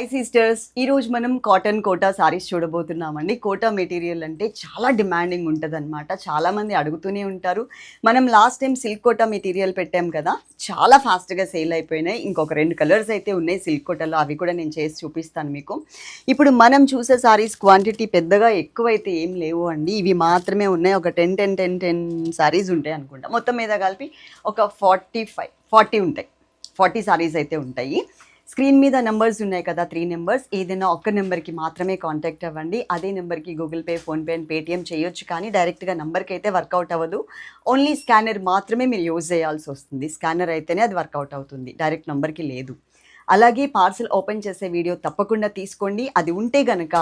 Hi sisters ఈరోజు మనం cotton Kota saris చూడబోతున్నామండి. కోటా మెటీరియల్ అంటే చాలా డిమాండింగ్ ఉంటుంది అనమాట చాలామంది అడుగుతూనే ఉంటారు. మనం last time silk Kota material పెట్టాం కదా చాలా ఫాస్ట్గా సేల్ అయిపోయినాయి. ఇంకొక రెండు కలర్స్ అయితే ఉన్నాయి సిల్క్ కోటాలో అవి కూడా నేను చేసి చూపిస్తాను మీకు. ఇప్పుడు మనం చూసే సారీస్ క్వాంటిటీ పెద్దగా ఎక్కువైతే ఏం లేవు అండి. ఇవి మాత్రమే ఉన్నాయి. ఒక ten ten ten ten saris ఉంటాయి అనుకుంటా. మొత్తం మీద కలిపి ఒక ఫార్టీ ఫైవ్ ఫార్టీ ఉంటాయి. ఫార్టీ సారీస్ అయితే ఉంటాయి. స్క్రీన్ మీద నెంబర్స్ ఉన్నాయి కదా త్రీ నెంబర్స్. ఏదైనా ఒక్క నెంబర్కి మాత్రమే కాంటాక్ట్ అవ్వండి. అదే నెంబర్కి Google Pay PhonePe and Paytm చేయొచ్చు కానీ డైరెక్ట్గా నెంబర్కి అయితే వర్కౌట్ అవ్వదు. ఓన్లీ స్కానర్ మాత్రమే మీరు యూజ్ చేయాల్సి వస్తుంది. స్కానర్ అయితేనే అది వర్కౌట్ అవుతుంది. డైరెక్ట్ నెంబర్కి లేదు. అలాగే పార్సల్ ఓపెన్ చేసే వీడియో తప్పకుండా తీసుకోండి. అది ఉంటే గనక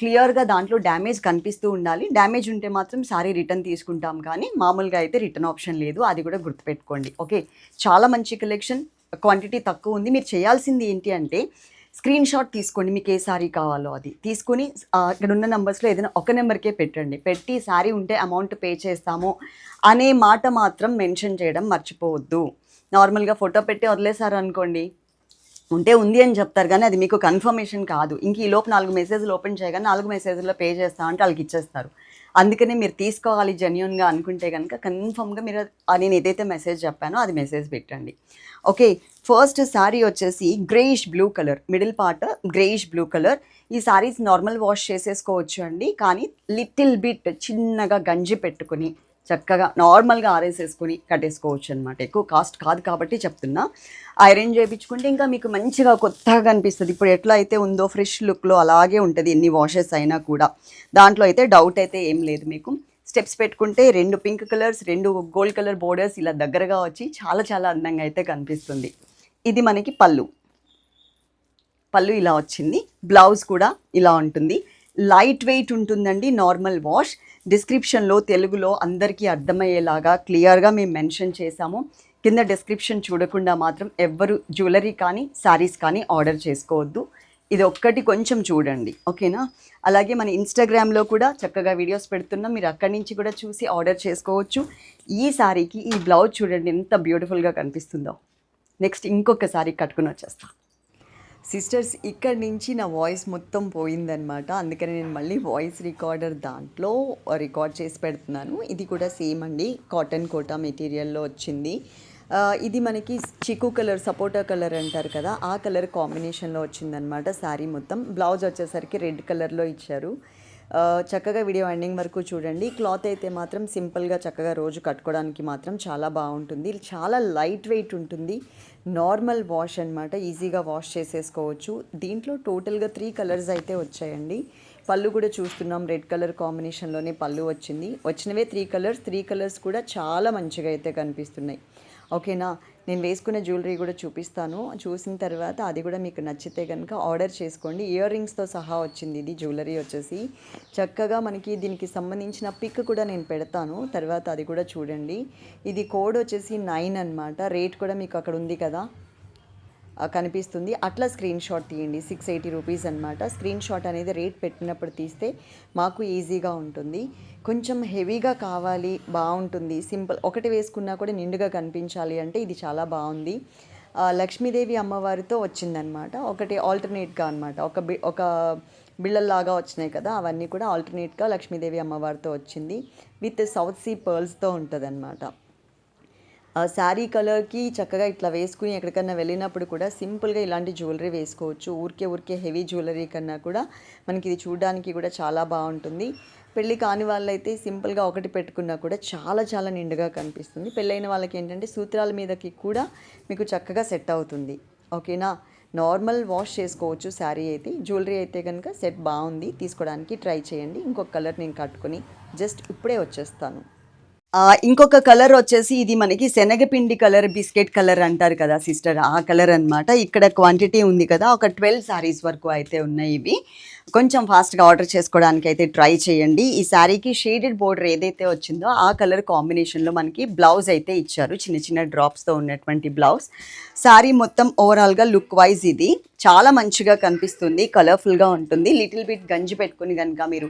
క్లియర్గా దాంట్లో డ్యామేజ్ కనిపిస్తూ ఉండాలి. డ్యామేజ్ ఉంటే మాత్రం సారీ రిటర్న్ తీసుకుంటాం కానీ మామూలుగా అయితే రిటర్న్ ఆప్షన్ లేదు. అది కూడా గుర్తుపెట్టుకోండి. ఓకే చాలా మంచి కలెక్షన్ క్వాంటిటీ తక్కువ ఉంది. మీరు చేయాల్సింది ఏంటి అంటే స్క్రీన్ షాట్ తీసుకోండి. మీకు ఏ సారీ కావాలో అది. తీసుకుని ఇక్కడ ఉన్న నెంబర్స్లో ఏదైనా ఒక నెంబర్కే పెట్టండి. పెట్టి శారీ ఉంటే అమౌంట్ పే చేస్తాము అనే మాట మాత్రం మెన్షన్ చేయడం మర్చిపోవద్దు. నార్మల్గా ఫోటో పెట్టి వదిలేశారు అనుకోండి ఉంటే ఉంది అని చెప్తారు. కానీ అది మీకు కన్ఫర్మేషన్ కాదు. ఇంక ఈ లోపు నాలుగు మెసేజ్లు ఓపెన్ చేయగానే నాలుగు మెసేజ్లో పే చేస్తా అంటే వాళ్ళకి ఇచ్చేస్తారు. అందుకనే మీరు తీసుకోవాలి జెన్యున్గా అనుకుంటే కనుక కన్ఫర్మ్గా మీరు నేను ఏదైతే మెసేజ్ చెప్పానో అది మెసేజ్ పెట్టండి. ఓకే ఫస్ట్ శారీ వచ్చేసి greyish blue colour middle part greyish blue colour ఈ శారీస్ నార్మల్ వాష్ చేసేసుకోవచ్చు అండి కానీ లిటిల్ బిట్ చిన్నగా గంజి పెట్టుకుని చక్కగా నార్మల్గా ఆరేసేసుకొని కట్టేసుకోవచ్చు అనమాట ఎక్కువ కాస్ట్ కాదు కాబట్టి చెప్తున్నా. ఐరన్ చేయించుకుంటే ఇంకా మీకు మంచిగా కొత్తగా కనిపిస్తుంది. ఇప్పుడు ఎట్లా అయితే ఉందో ఫ్రెష్ లుక్లో అలాగే ఉంటుంది. ఎన్ని వాషెస్ అయినా కూడా. దాంట్లో అయితే డౌట్ అయితే ఏం లేదు మీకు. స్టెప్స్ పెట్టుకుంటే రెండు పింక్ కలర్స్ రెండు గోల్డ్ కలర్ బోర్డర్స్ ఇలా దగ్గరగా వచ్చి చాలా చాలా అందంగా అయితే కనిపిస్తుంది. ఇది మనకి పళ్ళు. పళ్ళు ఇలా వచ్చింది. బ్లౌజ్ కూడా ఇలా ఉంటుంది. లైట్ వెయిట్ ఉంటుందండి నార్మల్ వాష్. డిస్క్రిప్షన్లో తెలుగులో అందరికీ అర్థమయ్యేలాగా క్లియర్గా మేము మెన్షన్ చేశాము. కింద డిస్క్రిప్షన్ చూడకుండా మాత్రం ఎవ్వరు జ్యువెలరీ కానీ శారీస్ కానీ ఆర్డర్ చేసుకోవద్దు. ఇది ఒక్కటి కొంచెం చూడండి ఓకేనా? అలాగే మన ఇన్స్టాగ్రామ్లో కూడా చక్కగా వీడియోస్ పెడుతున్నాం. మీరు అక్కడి నుంచి కూడా చూసి ఆర్డర్ చేసుకోవచ్చు. ఈ శారీకి ఈ బ్లౌజ్ చూడండి ఎంత బ్యూటిఫుల్గా కనిపిస్తుందో. నెక్స్ట్ ఇంకొక శారీ కట్టుకుని వచ్చేస్తాను సిస్టర్స్ ఇక్కడి నుంచి నా వాయిస్ మొత్తం పోయిందనమాట అందుకని నేను మళ్ళీ వాయిస్ రికార్డర్ దాంట్లో రికార్డ్ చేసి పెడుతున్నాను. ఇది కూడా సేమ్ అండి. కాటన్ కోటా మెటీరియల్లో వచ్చింది. ఇది మనకి చిక్కు కలర్ సపోటా కలర్ అంటారు కదా ఆ కలర్ కాంబినేషన్లో వచ్చిందనమాట శారీ మొత్తం. బ్లౌజ్ వచ్చేసరికి రెడ్ కలర్లో ఇచ్చారు. చక్కగా వీడియో ఎండింగ్ వరకు చూడండి. క్లాత్ అయితే మాత్రం సింపుల్గా చక్కగా రోజు కట్టుకోవడానికి మాత్రం చాలా బాగుంటుంది. చాలా లైట్ వెయిట్ ఉంటుంది. నార్మల్ వాష్ అన్నమాట. ఈజీగా వాష్ చేసేసుకోవచ్చు. దీంట్లో టోటల్గా త్రీ కలర్స్ అయితే వచ్చాయండి. పళ్ళు కూడా చూస్తున్నాం. రెడ్ కలర్ కాంబినేషన్లోనే పళ్ళు వచ్చింది. వచ్చినవే త్రీ కలర్స్. త్రీ కలర్స్ కూడా చాలా మంచిగా అయితే కనిపిస్తున్నాయి. ఓకేనా? నేను వేసుకునే జ్యువెలరీ కూడా చూపిస్తాను. చూసిన తర్వాత అది కూడా మీకు నచ్చితే కనుక ఆర్డర్ చేసుకోండి. ఇయర్ రింగ్స్తో సహా వచ్చింది ఇది జ్యువెలరీ వచ్చేసి. చక్కగా మనకి దీనికి సంబంధించిన పిక్ కూడా నేను పెడతాను. తర్వాత అది కూడా చూడండి. ఇది కోడ్ వచ్చేసి నైన్ అన్నమాట. రేట్ కూడా మీకు అక్కడ ఉంది కదా. కనిపిస్తుంది. అట్లా స్క్రీన్ షాట్ తీయండి. సిక్స్ ఎయిటీ రూపీస్ అనమాట స్క్రీన్ షాట్ అనేది రేట్ పెట్టినప్పుడు తీస్తే మాకు ఈజీగా ఉంటుంది. కొంచెం హెవీగా కావాలి బాగుంటుంది. సింపుల్ ఒకటి వేసుకున్నా కూడా నిండుగా కనిపించాలి అంటే ఇది చాలా బాగుంది. లక్ష్మీదేవి అమ్మవారితో వచ్చిందనమాట ఒకటి ఆల్టర్నేట్గా అనమాట ఒక బి ఒక బిళ్ళల్లాగా వచ్చినాయి కదా అవన్నీ కూడా ఆల్టర్నేట్గా లక్ష్మీదేవి అమ్మవారితో వచ్చింది. విత్ సౌత్ సీ పర్ల్స్తో ఉంటుంది ఆ శారీ కలర్కి చక్కగా ఇట్లా వేసుకుని ఎక్కడికన్నా వెళ్ళినప్పుడు కూడా సింపుల్గా ఇలాంటి జ్యువెలరీ వేసుకోవచ్చు. ఊరికే ఊరికే హెవీ జ్యువెలరీ కన్నా కూడా మనకి ఇది చూడడానికి కూడా చాలా బాగుంటుంది. పెళ్ళి కాని వాళ్ళైతే సింపుల్గా ఒకటి పెట్టుకున్నా కూడా చాలా చాలా నిండుగా కనిపిస్తుంది. పెళ్ళైన వాళ్ళకి ఏంటంటే సూత్రాల మీదకి కూడా మీకు చక్కగా సెట్ అవుతుంది. ఓకేనా? నార్మల్ వాష్ చేసుకోవచ్చు శారీ అయితే. జ్యువెలరీ అయితే కనుక సెట్ బాగుంది. తీసుకోవడానికి ట్రై చేయండి. ఇంకొక కలర్ నేను కట్టుకొని జస్ట్ ఇప్పుడే వచ్చేస్తాను. ఇంకొక కలర్ వచ్చేసి ఇది మనకి శనగపిండి కలర్ బిస్కెట్ కలర్ అంటారు కదా సిస్టర్ ఆ కలర్ అన్నమాట. ఇక్కడ క్వాంటిటీ ఉంది కదా ఒక ట్వెల్వ్ సారీస్ వరకు అయితే ఉన్నాయి ఇవి. కొంచెం ఫాస్ట్గా ఆర్డర్ చేసుకోవడానికి అయితే ట్రై చేయండి. ఈ శారీకి షేడెడ్ బోర్డర్ ఏదైతే వచ్చిందో ఆ కలర్ కాంబినేషన్లో మనకి బ్లౌజ్ అయితే ఇచ్చారు. చిన్న చిన్న డ్రాప్స్తో ఉన్నటువంటి బ్లౌజ్. శారీ మొత్తం ఓవరాల్గా లుక్ వైజ్ ఇది. చాలా మంచిగా కనిపిస్తుంది. కలర్ఫుల్గా ఉంటుంది. లిటిల్ బిట్ గంజి పెట్టుకుని కనుక మీరు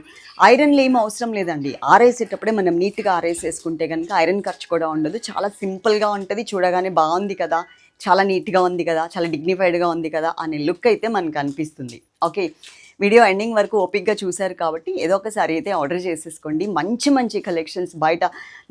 ఐరన్లు ఏం అవసరం లేదండి. ఆరేసేటప్పుడే మనం నీట్గా ఆరేసేసుకుంటే కనుక ఐరన్ ఖర్చు కూడా ఉండదు. చాలా సింపుల్గా ఉంటుంది. చూడగానే బాగుంది కదా. చాలా నీట్గా ఉంది కదా. చాలా డిగ్నిఫైడ్గా ఉంది కదా అనే లుక్ అయితే మనకు అనిపిస్తుంది. ఓకే. వీడియో ఎండింగ్ వరకు ఓపిక్గా చూశారు కాబట్టి ఏదో ఒకసారి అయితే ఆర్డర్ చేసేసుకోండి. మంచి మంచి కలెక్షన్స్ బయట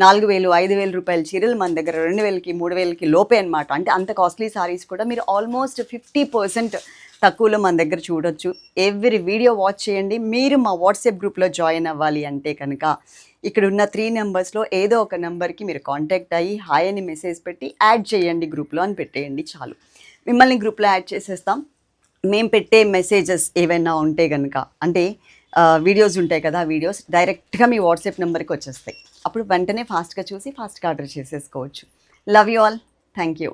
నాలుగు వేలు ఐదు వేల రూపాయల చీరలు మన దగ్గర రెండు వేలకి మూడు వేలకి లోపే అనమాట అంటే అంత కాస్ట్లీ సారీస్ కూడా మీరు ఆల్మోస్ట్ ఫిఫ్టీ పర్సెంట్ తక్కువలో మన దగ్గర చూడొచ్చు. ఎవ్రీ వీడియో వాచ్ చేయండి. మీరు మా వాట్సాప్ గ్రూప్లో జాయిన్ అవ్వాలి అంటే కనుక. ఇక్కడ ఉన్న త్రీ నెంబర్స్లో ఏదో ఒక నెంబర్కి మీరు కాంటాక్ట్ అయ్యి హాయ్ అని మెసేజ్ పెట్టి యాడ్ చేయండి గ్రూప్లో అని పెట్టేయండి చాలు. మిమ్మల్ని గ్రూప్లో యాడ్ చేసేస్తాం. మేము పెట్టే మెసేజెస్ ఏవైనా ఉంటే కనుక అంటే వీడియోస్ ఉంటాయి కదా వీడియోస్ డైరెక్ట్గా మీ వాట్సాప్ నెంబర్కి వచ్చేస్తాయి. అప్పుడు వెంటనే ఫాస్ట్గా చూసి ఫాస్ట్గా ఆర్డర్ చేసేసుకోవచ్చు. Love you all thank you